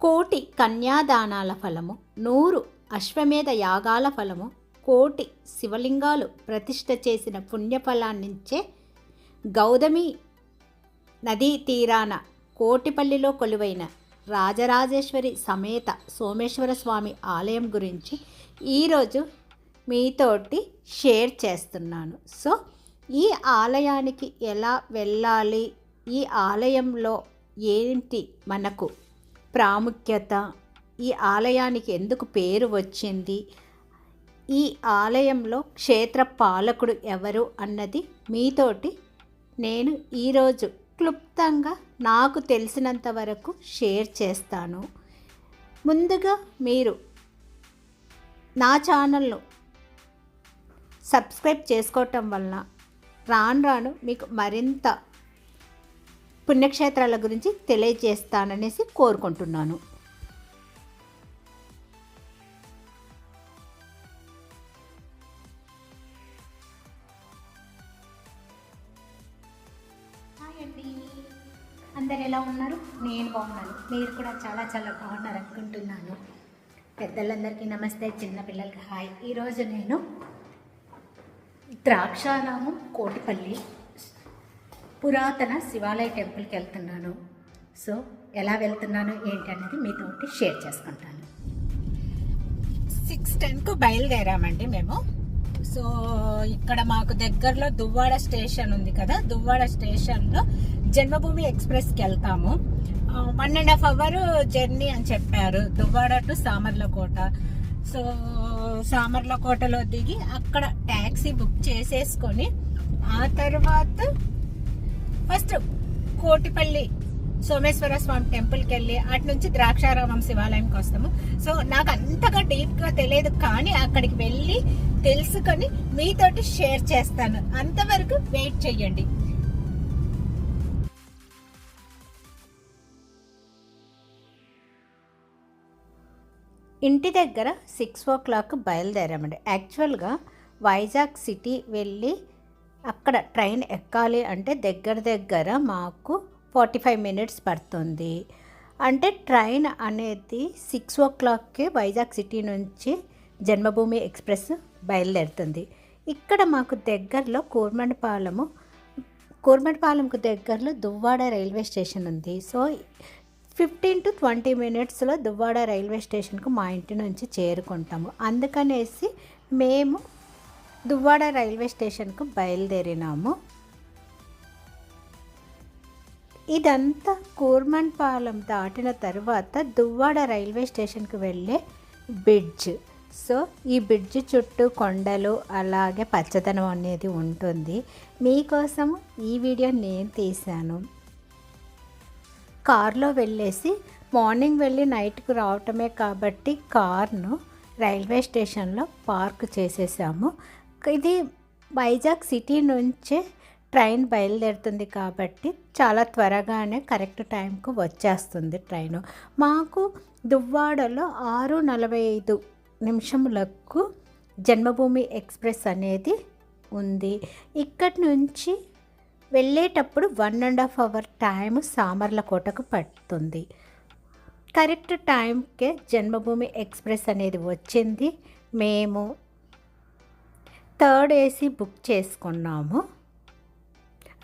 కోటి కన్యాదానాల ఫలము నూరు అశ్వమేధ యాగాల ఫలము కోటి శివలింగాలు ప్రతిష్ట చేసిన పుణ్యఫలాన్నించే గౌతమి నదీ తీరాన కోటిపల్లిలో కొలువైన రాజరాజేశ్వరి సమేత సోమేశ్వర స్వామి ఆలయం గురించి ఈరోజు మీతోటి షేర్ చేస్తున్నాను. సో ఈ ఆలయానికి ఎలా వెళ్ళాలి? ఈ ఆలయంలో ఏంటి మనకు ప్రాముఖ్యత. ఈ ఆలయానికి ఎందుకు పేరు వచ్చింది? ఈ ఆలయంలో క్షేత్ర పాలకుడు ఎవరు అన్నది మీతోటి నేను ఈరోజు క్లుప్తంగా నాకు తెలిసినంత వరకు షేర్ చేస్తాను. ముందుగా మీరు నా ఛానల్ను సబ్స్క్రైబ్ చేసుకోవటం వలన రాను రాను మీకు మరింత పుణ్యక్షేత్రాల గురించి తెలియజేస్తాననేసి కోరుకుంటున్నాను. హాయ్ అండి. అందరు ఎలా ఉన్నారు? నేను బాగున్నాను. మీరు కూడా చాలా చాలా బాగున్నారు అనుకుంటున్నాను. పెద్దలందరికీ నమస్తే. చిన్నపిల్లలకి హాయ్. ఈరోజు నేను ద్రాక్షారామం కోటిపల్లి పురాతన శివాలయ టెంపుల్కి వెళ్తున్నాను. సో ఎలా వెళ్తున్నాను ఏంటి అనేది మీతోటి షేర్ చేసుకుంటాను. సిక్స్ టెన్కు బయలుదేరామండి మేము. సో ఇక్కడ మాకు దగ్గరలో దువ్వాడ స్టేషన్ ఉంది కదా దువ్వాడ స్టేషన్లో జన్మభూమి ఎక్స్ప్రెస్కి వెళ్తాము. One and half hour journey అని చెప్పారు దువ్వాడ టు సామర్లకోట. సో సామర్లకోటలో దిగి అక్కడ ట్యాక్సీ బుక్ చేసేసుకొని ఆ తర్వాత ఫస్ట్ కోటిపల్లి సోమేశ్వర స్వామి టెంపుల్కి వెళ్ళి అటు నుంచి ద్రాక్షారామం శివాలయంకి వస్తాము. సో నాకు అంతగా డీప్గా తెలియదు కానీ అక్కడికి వెళ్ళి తెలుసుకొని మీతోటి షేర్ చేస్తాను. అంతవరకు వెయిట్ చెయ్యండి. ఇంటి దగ్గర సిక్స్ ఓ క్లాక్ బయలుదేరామండి యాక్చువల్గా వైజాగ్ సిటీ వెళ్ళి అక్కడ ట్రైన్ ఎక్కాలి అంటే దగ్గర దగ్గర మాకు ఫార్టీ ఫైవ్ మినిట్స్ పడుతుంది. అంటే ట్రైన్ అనేది సిక్స్ ఓ క్లాక్కి వైజాగ్ సిటీ నుంచి జన్మభూమి ఎక్స్ప్రెస్ బయలుదేరుతుంది. ఇక్కడ మాకు దగ్గరలో కూర్మండపాలెము కూర్మండపాలెంకు దగ్గరలో దువ్వాడ రైల్వే స్టేషన్ ఉంది. సో ఫిఫ్టీన్ టు ట్వంటీ మినిట్స్లో దువ్వాడ రైల్వే స్టేషన్కు మా ఇంటి నుంచి చేరుకుంటాము. అందుకనేసి మేము దువ్వాడ రైల్వే స్టేషన్కు బయలుదేరినాము. ఇదంతా కూర్మన్పాలెం దాటిన తర్వాత దువ్వాడ రైల్వే స్టేషన్కి వెళ్ళే బ్రిడ్జ్. సో ఈ బ్రిడ్జ్ చుట్టూ కొండలు అలాగే పచ్చదనం అనేది ఉంటుంది. మీకోసం ఈ వీడియో నేను తీశాను. కార్లో వెళ్ళేసి మార్నింగ్ వెళ్ళి నైట్కు రావటమే కాబట్టి కార్ను రైల్వే స్టేషన్లో పార్క్ చేసేసాము. ఇది వైజాగ్ సిటీ నుంచే ట్రైన్ బయలుదేరుతుంది కాబట్టి చాలా త్వరగానే కరెక్ట్ టైంకు వచ్చేస్తుంది ట్రైన్. మాకు దువ్వాడలో ఆరు నలభై ఐదు నిమిషములకు జన్మభూమి ఎక్స్ప్రెస్ అనేది ఉంది. ఇక్కడి నుంచి వెళ్ళేటప్పుడు one and half hour time సామర్లకోటకు పడుతుంది. కరెక్ట్ టైంకే జన్మభూమి ఎక్స్ప్రెస్ అనేది వచ్చింది. మేము థర్డ్ ఏసీ బుక్ చేసుకున్నాము.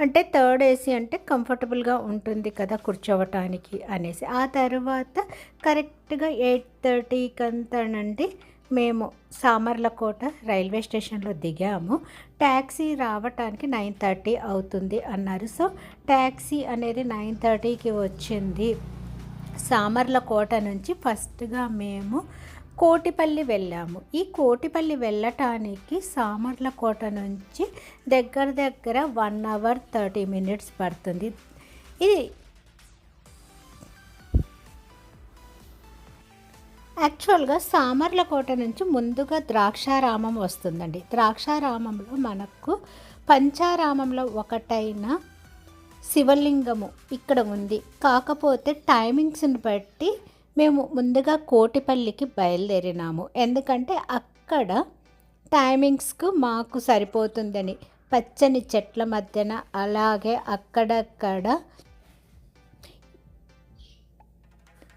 అంటే థర్డ్ ఏసీ అంటే కంఫర్టబుల్గా ఉంటుంది కదా కూర్చోవటానికి అనేసి. ఆ తర్వాత కరెక్ట్గా ఎయిట్ థర్టీకి అంతానండి మేము సామర్లకోట రైల్వే స్టేషన్లో దిగాము. ట్యాక్సీ రావటానికి నైన్ థర్టీ అవుతుంది అన్నారు. సో ట్యాక్సీ అనేది నైన్ థర్టీకి వచ్చింది. సామర్లకోట నుంచి ఫస్ట్గా మేము కోటిపల్లి వెళ్ళాము. ఈ కోటిపల్లి వెళ్ళటానికి సామర్లకోట నుంచి దగ్గర దగ్గర వన్ అవర్ థర్టీ మినిట్స్ పడుతుంది. ఇది యాక్చువల్గా సామర్లకోట నుంచి ముందుగా ద్రాక్షారామం వస్తుందండి. ద్రాక్షారామంలో మనకు పంచారామంలో ఒకటైన శివలింగము ఇక్కడ ఉంది. కాకపోతే టైమింగ్స్ని బట్టి మేము ముందుగా కోటిపల్లికి బయలుదేరినాము. ఎందుకంటే అక్కడ టైమింగ్స్కు మాకు సరిపోతుందని పచ్చని చెట్ల మధ్యన అలాగే అక్కడక్కడ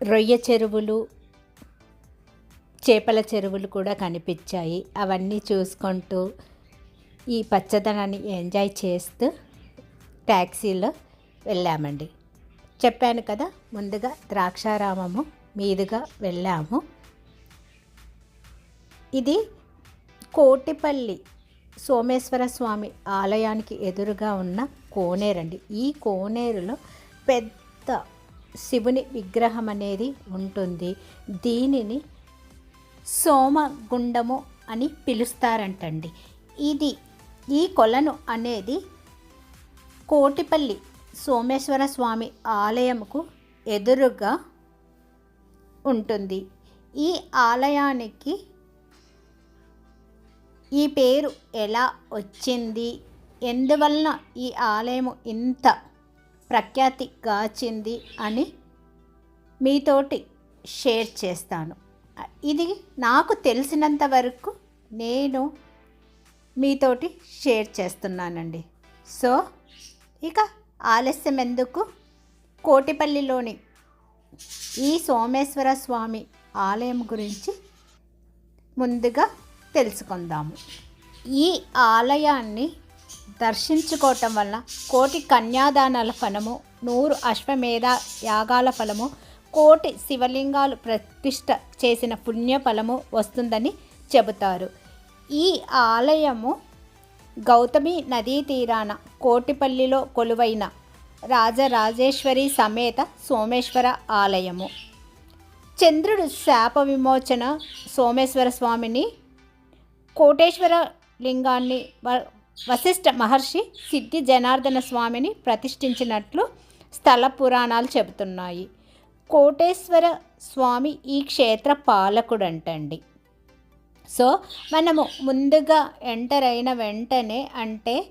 రొయ్య చెరువులు చేపల చెరువులు కూడా కనిపించాయి. అవన్నీ చూసుకుంటూ ఈ పచ్చదనాన్ని ఎంజాయ్ చేస్తూ ట్యాక్సీలో వెళ్ళామండి. చెప్పాను కదా ముందుగా ద్రాక్షారామము మీదుగా వెళ్ళాము. ఇది కోటిపల్లి సోమేశ్వర స్వామి ఆలయానికి ఎదురుగా ఉన్న కోనేరండి. ఈ కోనేరులో పెద్ద శివుని విగ్రహం అనేది ఉంటుంది. దీనిని సోమగుండము అని పిలుస్తారంటండి. ఇది ఈ కొలను అనేది కోటిపల్లి సోమేశ్వర స్వామి ఆలయంకు ఎదురుగా ఉంటుంది. ఈ ఆలయానికి ఈ పేరు ఎలా వచ్చింది? ఎందువలన ఈ ఆలయం ఇంత ప్రఖ్యాతి గాచింది అని మీతోటి షేర్ చేస్తాను. ఇది నాకు తెలిసినంత వరకు నేను మీతోటి షేర్ చేస్తున్నానండి. సో ఇక ఆలస్యం ఎందుకు కోటిపల్లిలోని ఈ సోమేశ్వర స్వామి ఆలయం గురించి ముందుగా తెలుసుకుందాము. ఈ ఆలయాన్ని దర్శించుకోవటం వల్ల కోటి కన్యాదానాల ఫలము నూరు అశ్వమేధ యాగాల ఫలము కోటి శివలింగాలు ప్రతిష్ట చేసిన పుణ్య ఫలము వస్తుందని చెబుతారు. ఈ ఆలయము గౌతమి నదీ తీరాన కోటిపల్లిలో కొలువైన రాజరాజేశ్వరి సమేత సోమేశ్వర ఆలయము. చంద్రుడు శాప విమోచన సోమేశ్వర స్వామిని కోటేశ్వర లింగాన్ని వశిష్ఠ మహర్షి సిద్ధి జనార్దన స్వామిని ప్రతిష్ఠించినట్లు స్థల పురాణాలు చెబుతున్నాయి. కోటేశ్వర స్వామి ఈ క్షేత్ర పాలకుడంటండి. సో మనము ముందుగా ఎంటర్ అయిన వెంటనే అంటే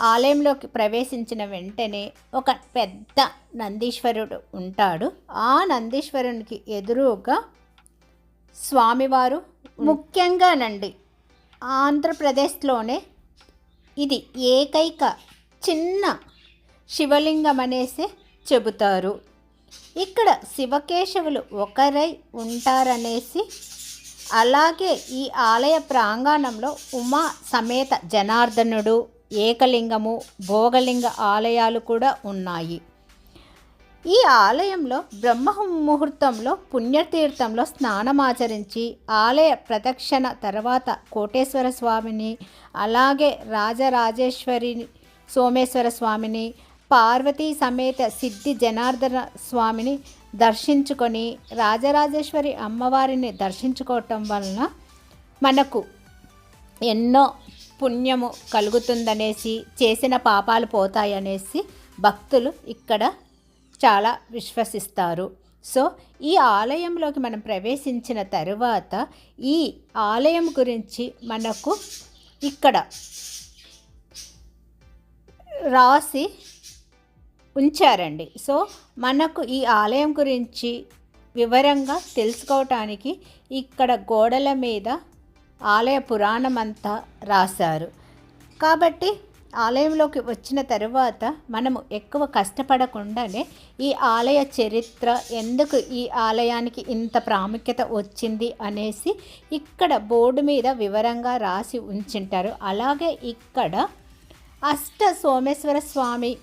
ఆలయంలోకి ప్రవేశించిన వెంటనే ఒక పెద్ద నందీశ్వరుడు ఉంటాడు. ఆ నందీశ్వరునికి ఎదురుగా స్వామివారు ముఖ్యంగానండి. ఆంధ్రప్రదేశ్లోనే ఇది ఏకైక చిన్న శివలింగం అనేసి చెబుతారు. ఇక్కడ శివకేశవులు ఒకరై ఉంటారనేసి అలాగే ఈ ఆలయ ప్రాంగణంలో ఉమా సమేత జనార్దనుడు ఏకలింగము భోగలింగ ఆలయాలు కూడా ఉన్నాయి. ఈ ఆలయంలో బ్రహ్మ ముహూర్తంలో పుణ్యతీర్థంలో స్నానమాచరించి ఆలయ ప్రదక్షిణ తర్వాత కోటేశ్వర స్వామిని అలాగే రాజరాజేశ్వరి సోమేశ్వర స్వామిని పార్వతీ సమేత సిద్ధి జనార్దన స్వామిని దర్శించుకొని రాజరాజేశ్వరి అమ్మవారిని దర్శించుకోవటం వలన మనకు ఎన్నో పుణ్యము కలుగుతుందనేసి చేసిన పాపాలు పోతాయనేసి భక్తులు ఇక్కడ చాలా విశ్వసిస్తారు. సో ఈ ఆలయంలోకి మనం ప్రవేశించిన తరువాత ఈ ఆలయం గురించి మనకు ఇక్కడ రాసి ఉంచారండి. సో మనకు ఈ ఆలయం గురించి వివరంగా తెలుసుకోవటానికి ఇక్కడ గోడల మీద ఆలయ పురాణం అంతా రాశారు. కాబట్టి ఆలయంలోకి వచ్చిన తరువాత మనము ఎక్కువ కష్టపడకుండానే ఈ ఆలయ చరిత్ర ఎందుకు ఈ ఆలయానికి ఇంత ప్రాముఖ్యత వచ్చింది అనేసి ఇక్కడ బోర్డు మీద వివరంగా రాసి ఉంచింటారు. అలాగే ఇక్కడ అష్ట సోమేశ్వర స్వామి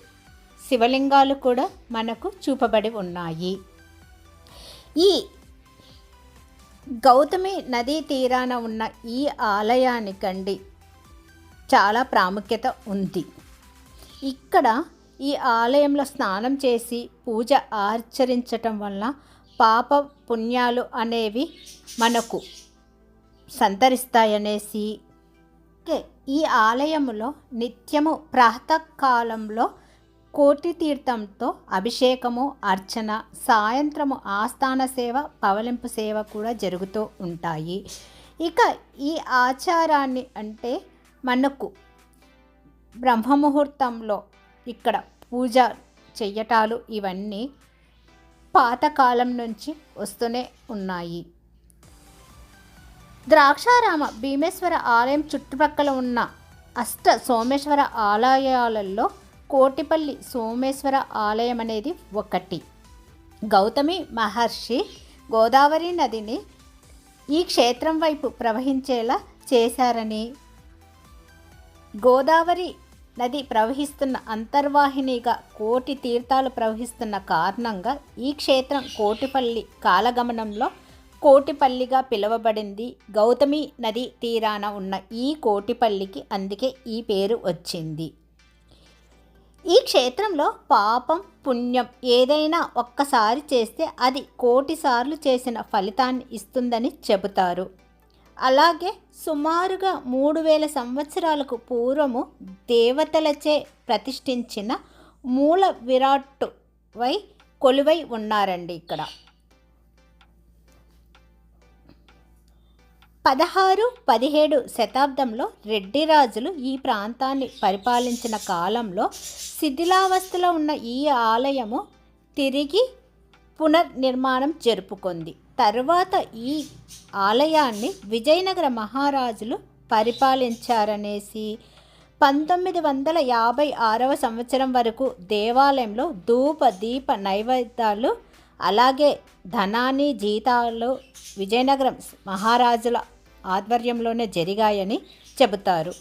శివలింగాలు కూడా మనకు చూపబడి ఉన్నాయి. ఈ గౌతమి నదీ తీరాన ఉన్న ఈ ఆలయానికండి చాలా ప్రాముఖ్యత ఉంది. ఇక్కడ ఈ ఆలయంలో స్నానం చేసి పూజ ఆచరించటం వల్ల పాప పుణ్యాలు అనేవి మనకు సంతరిస్తాయనేసి ఈ ఆలయములో నిత్యము ప్రాతకాలంలో కోటి తీర్థంతో అభిషేకము అర్చన సాయంత్రము ఆస్థాన సేవ పవలింపు సేవ కూడా జరుగుతూ ఉంటాయి. ఇక ఈ ఆచారాన్ని అంటే మనకు బ్రహ్మముహూర్తంలో ఇక్కడ పూజ చెయ్యటాలు ఇవన్నీ పాతకాలం నుంచి వస్తూనే ఉన్నాయి. ద్రాక్షారామ భీమేశ్వర ఆలయం చుట్టుపక్కల ఉన్న అష్ట సోమేశ్వర ఆలయాలలో కోటిపల్లి సోమేశ్వర ఆలయం అనేది ఒకటి. గౌతమి మహర్షి గోదావరి నదిని ఈ క్షేత్రం వైపు ప్రవహించేలా చేశారని గోదావరి నది ప్రవహిస్తున్న అంతర్వాహినిగా కోటి తీర్థాలు ప్రవహిస్తున్న కారణంగా ఈ క్షేత్రం కోటిపల్లి కాలగమనంలో కోటిపల్లిగా పిలువబడింది. గౌతమి నది తీరాన ఉన్న ఈ కోటిపల్లికి అందుకే ఈ పేరు వచ్చింది. ఈ క్షేత్రంలో పాపం పుణ్యం ఏదైనా ఒక్కసారి చేస్తే అది కోటి సార్లు చేసిన ఫలితాన్ని ఇస్తుందని చెబుతారు. అలాగే సుమారుగా మూడు వేల సంవత్సరాలకు పూర్వము దేవతలచే ప్రతిష్ఠించిన మూల విరాట్టు వై కొలువై ఉన్నారండి ఇక్కడ. పదహారు పదిహేడు శతాబ్దంలో రెడ్డి రాజులు ఈ ప్రాంతాన్ని పరిపాలించిన కాలంలో శిథిలావస్థలో ఉన్న ఈ ఆలయము తిరిగి పునర్నిర్మాణం జరుపుకుంది. తర్వాత ఈ ఆలయాన్ని విజయనగర మహారాజులు పరిపాలించారనేసి పంతొమ్మిది వందల యాభై ఆరవ సంవత్సరం వరకు దేవాలయంలో ధూప దీప నైవేద్యాలు అలాగే ధనాన్ని జీతాలు విజయనగరం మహారాజుల ఆధ్వర్యంలోనే జరిగాయని చెబుతారు.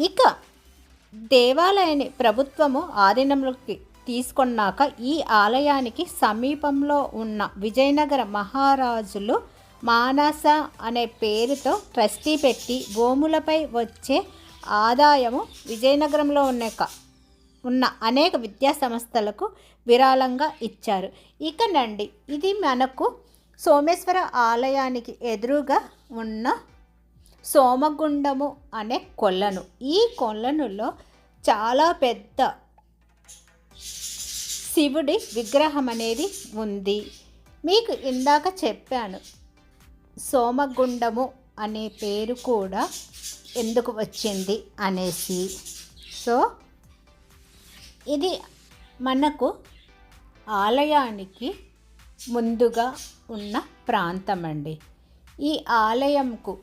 ఇక దేవాలయాన్ని ప్రభుత్వము ఆధీనంలోకి తీసుకున్నాక ఈ ఆలయానికి సమీపంలో ఉన్న విజయనగర మహారాజులు మానస అనే పేరుతో ట్రస్టీ పెట్టి భూములపై వచ్చే ఆదాయము విజయనగరంలో ఉన్న ఉన్న అనేక విద్యా సంస్థలకు విరాళంగా ఇచ్చారు. ఇకనండి ఇది మనకు సోమేశ్వర ఆలయానికి ఎదురుగా ఉన్న సోమగుండము అనే కొలను ఈ కొలనులో చాలా పెద్ద శివుడి విగ్రహం అనేది ఉంది. మీకు ఇందాక చెప్పాను సోమగుండము అనే పేరు కూడా ఎందుకు వచ్చింది అనేసి. సో ఇది మనకు ఆలయానికి ముందుగా ఉన్న ప్రాంతం అండి ఈ ఆలయంకు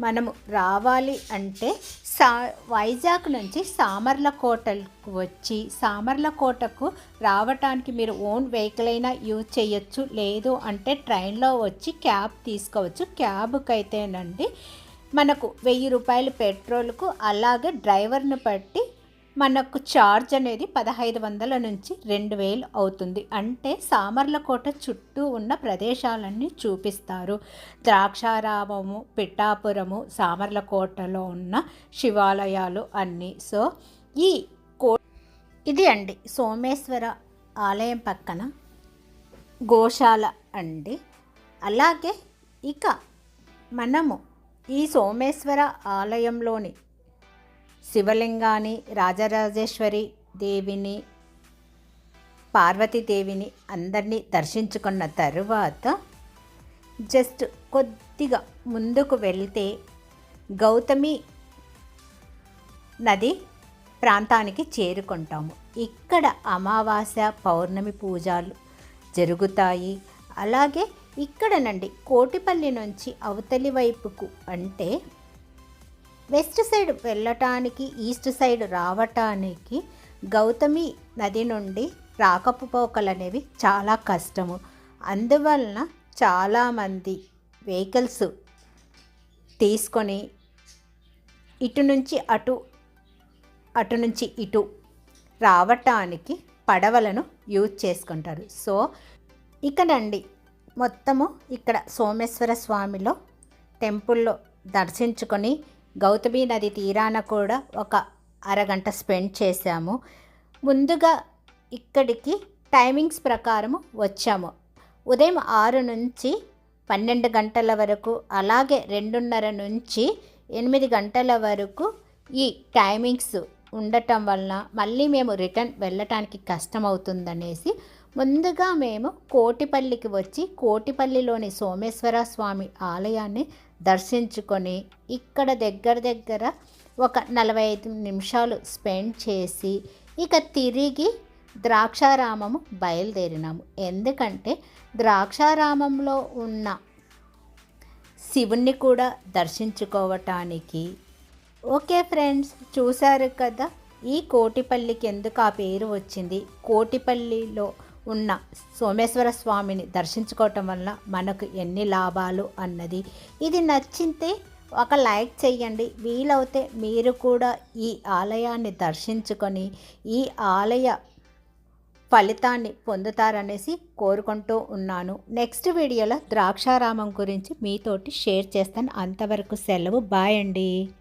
మనము రావాలి అంటే సా వైజాగ్ నుంచి సామర్లకోటకు వచ్చి సామర్లకోటకు రావటానికి మీరు ఓన్ వెహికల్ అయినా యూజ్ చేయొచ్చు. లేదు అంటే ట్రైన్లో వచ్చి క్యాబ్ తీసుకోవచ్చు. క్యాబ్కి అయితేనండి మనకు వెయ్యి రూపాయలు పెట్రోల్కు అలాగే డ్రైవర్ను బట్టి మనకు ఛార్జ్ అనేది పదహైదు వందల నుంచి రెండు వేలు అవుతుంది. అంటే సామర్లకోట చుట్టూ ఉన్న ప్రదేశాలన్నీ చూపిస్తారు. ద్రాక్షారామము పిఠాపురము సామర్లకోటలో ఉన్న శివాలయాలు అన్నీ. సో ఈ కో ఇది అండి. సోమేశ్వర ఆలయం పక్కన గోశాల అండి. అలాగే ఇక మనము ఈ సోమేశ్వర ఆలయంలోని శివలింగాన్ని రాజరాజేశ్వరి దేవిని పార్వతీదేవిని అందరినీ దర్శించుకున్న తరువాత జస్ట్ కొద్దిగా ముందుకు వెళ్తే గౌతమి నది ప్రాంతానికి చేరుకుంటాము. ఇక్కడ అమావాస్య పౌర్ణమి పూజలు జరుగుతాయి. అలాగే ఇక్కడ నుండి కోటిపల్లి నుంచి అవతలి వైపుకు అంటే వెస్ట్ సైడ్ వెళ్ళటానికి ఈస్ట్ సైడ్ రావటానికి గౌతమి నది నుండి రాకపోకలు అనేవి చాలా కష్టము. అందువలన చాలామంది వెహికల్స్ తీసుకొని ఇటు నుంచి అటు అటు నుంచి ఇటు రావటానికి పడవలను యూజ్ చేసుకుంటారు. సో ఇక్కడండి. మొత్తము ఇక్కడ సోమేశ్వర స్వామిలో టెంపుల్లో దర్శించుకొని గౌతమి నది తీరాన కూడా ఒక అరగంట స్పెండ్ చేశాము. ముందుగా ఇక్కడికి టైమింగ్స్ ప్రకారము వచ్చాము. ఉదయం ఆరు నుంచి పన్నెండు గంటల వరకు అలాగే రెండున్నర నుంచి ఎనిమిది గంటల వరకు ఈ టైమింగ్స్ ఉండటం వలన మళ్ళీ మేము రిటర్న్ వెళ్ళటానికి కష్టమవుతుందనేసి ముందుగా మేము కోటిపల్లికి వచ్చి కోటిపల్లిలోని సోమేశ్వర స్వామి ఆలయాన్ని దర్శించుకొని ఇక్కడ దగ్గర దగ్గర ఒక నలభై ఐదు నిమిషాలు స్పెండ్ చేసి ఇక తిరిగి ద్రాక్షారామము బయలుదేరినాము. ఎందుకంటే ద్రాక్షారామంలో ఉన్న శివుణ్ణి కూడా దర్శించుకోవటానికి ఓకే ఫ్రెండ్స్ చూశారు కదా? ఈ కోటిపల్లికి ఎందుకు ఆ పేరు వచ్చింది? కోటిపల్లిలో ఉన్న సోమేశ్వర స్వామిని దర్శించుకోవటం వల్ల మనకు ఎన్ని లాభాలు అన్నది. ఇది నచ్చితే ఒక లైక్ చేయండి వీలవుతే మీరు కూడా ఈ ఆలయాన్ని దర్శించుకొని ఈ ఆలయ ఫలితాన్ని పొందుతారనేసి కోరుకుంటూ ఉన్నాను. నెక్స్ట్ వీడియోలో ద్రాక్షారామం గురించి మీతోటి షేర్ చేస్తాను. అంతవరకు సెలవు. బాయ్ అండి.